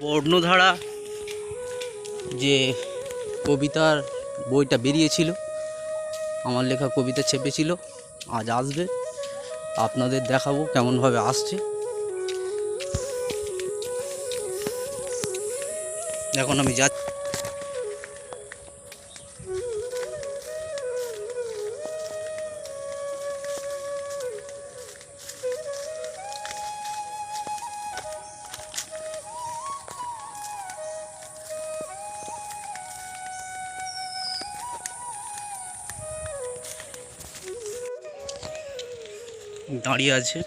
বর্ণধারা যে কবিতার বইটা বেরিয়েছিল, আমার লেখা কবিতা ছেপেছিল, আজ আসবে। আপনাদের দেখাবো কেমনভাবে আসছে। এখন আমি যা দাঁড়িয়ে আছে।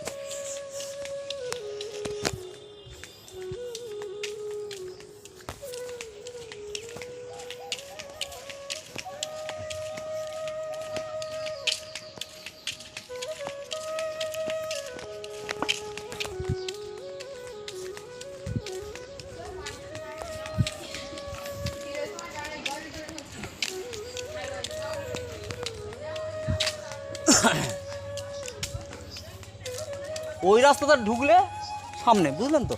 ওই রাস্তাটা ঢুকলে সামনে বুঝলেন তো?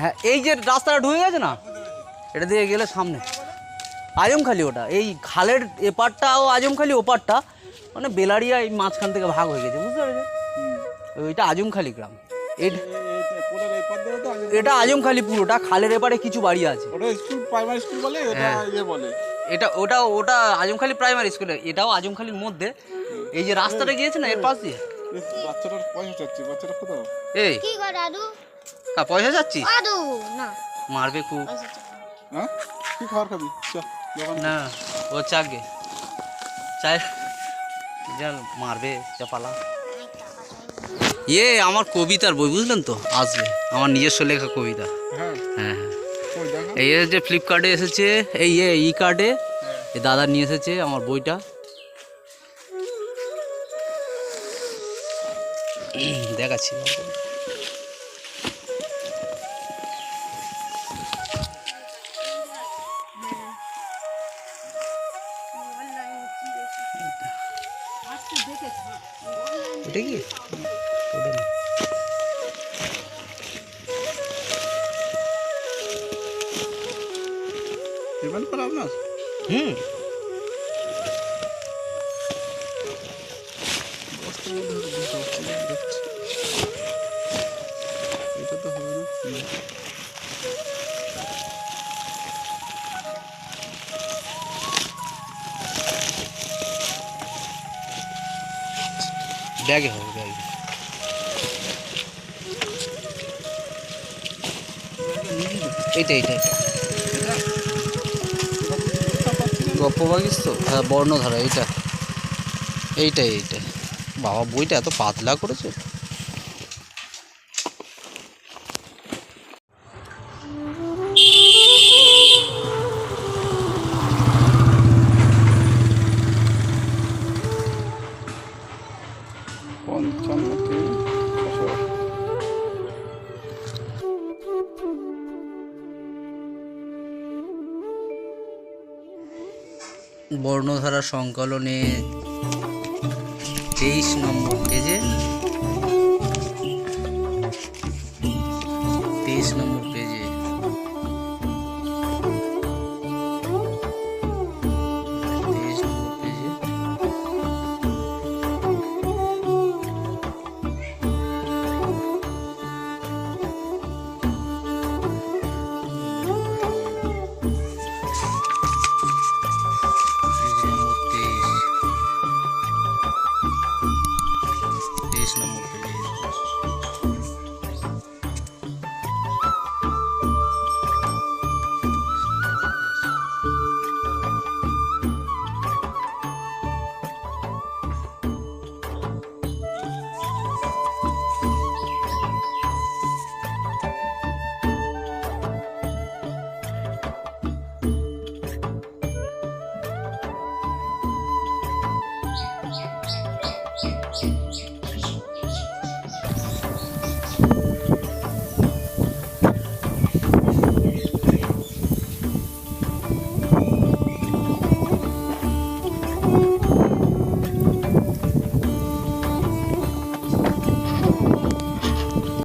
হ্যাঁ এই যে রাস্তাটা ঢুকে গেছে না এটা দিয়ে গেলে সামনে। আজমখালি ওটা এই খালের এপারটা ও আজমখালি ওপারটা মানে বেলারিয়া এই মাঝখান থেকে ভাগ হয়ে গেছে বুঝতে পেরেছেন? ওইটা আজমখালি গ্রাম। এটা আজমখালি পুরোটা খালের এপারে কিছু বাড়ি আছে। এটা হ্যাঁ। ইয়ে এটা ওটা ওটা আজমখালি প্রাইমারি স্কুলে এটাও আজমখালির মধ্যে। এই যে রাস্তাটা গিয়েছে না এর পাশ দিয়ে? বাচ্চাটার পয়সা চাচ্ছে বাচ্চাটা কোথাও? এই। কি কর দাদু? কা পয়সা যাচ্ছিস দাদু না। মারবে খুব। হ্যাঁ? কি খাবার খাবি? চ না ও চাগে। চাই। জান মারবে চাপালা ইয়ে আমার কবিতার বই বুঝলেন তো? আসবে। আমার নিজস্ব লেখা কবিতা। হ্যাঁ। হ্যাঁ হ্যাঁ। এই যে ফ্লিপকার্টে এসেছে এই এ ই কার্ডে দাদা নিয়ে এসেছে আমার বইটা। দেখাচ্ছি ওটা কি ওটা না। পেমেন্ট করা আপনার হুম বস্তার মধ্যে হয়তো দুটো আছে, দেখছি। ব্যাগে হবে ব্যাগে। এইটা এইটা গপ্প বাগিস তো? হ্যাঁ বর্ণধারা এইটা। এইটাই এইটা বাবা বইটা এত পাতলা করেছে। বর্ণধারা সংকলনে তেইশ নম্বর পেজে তেইশ নম্বর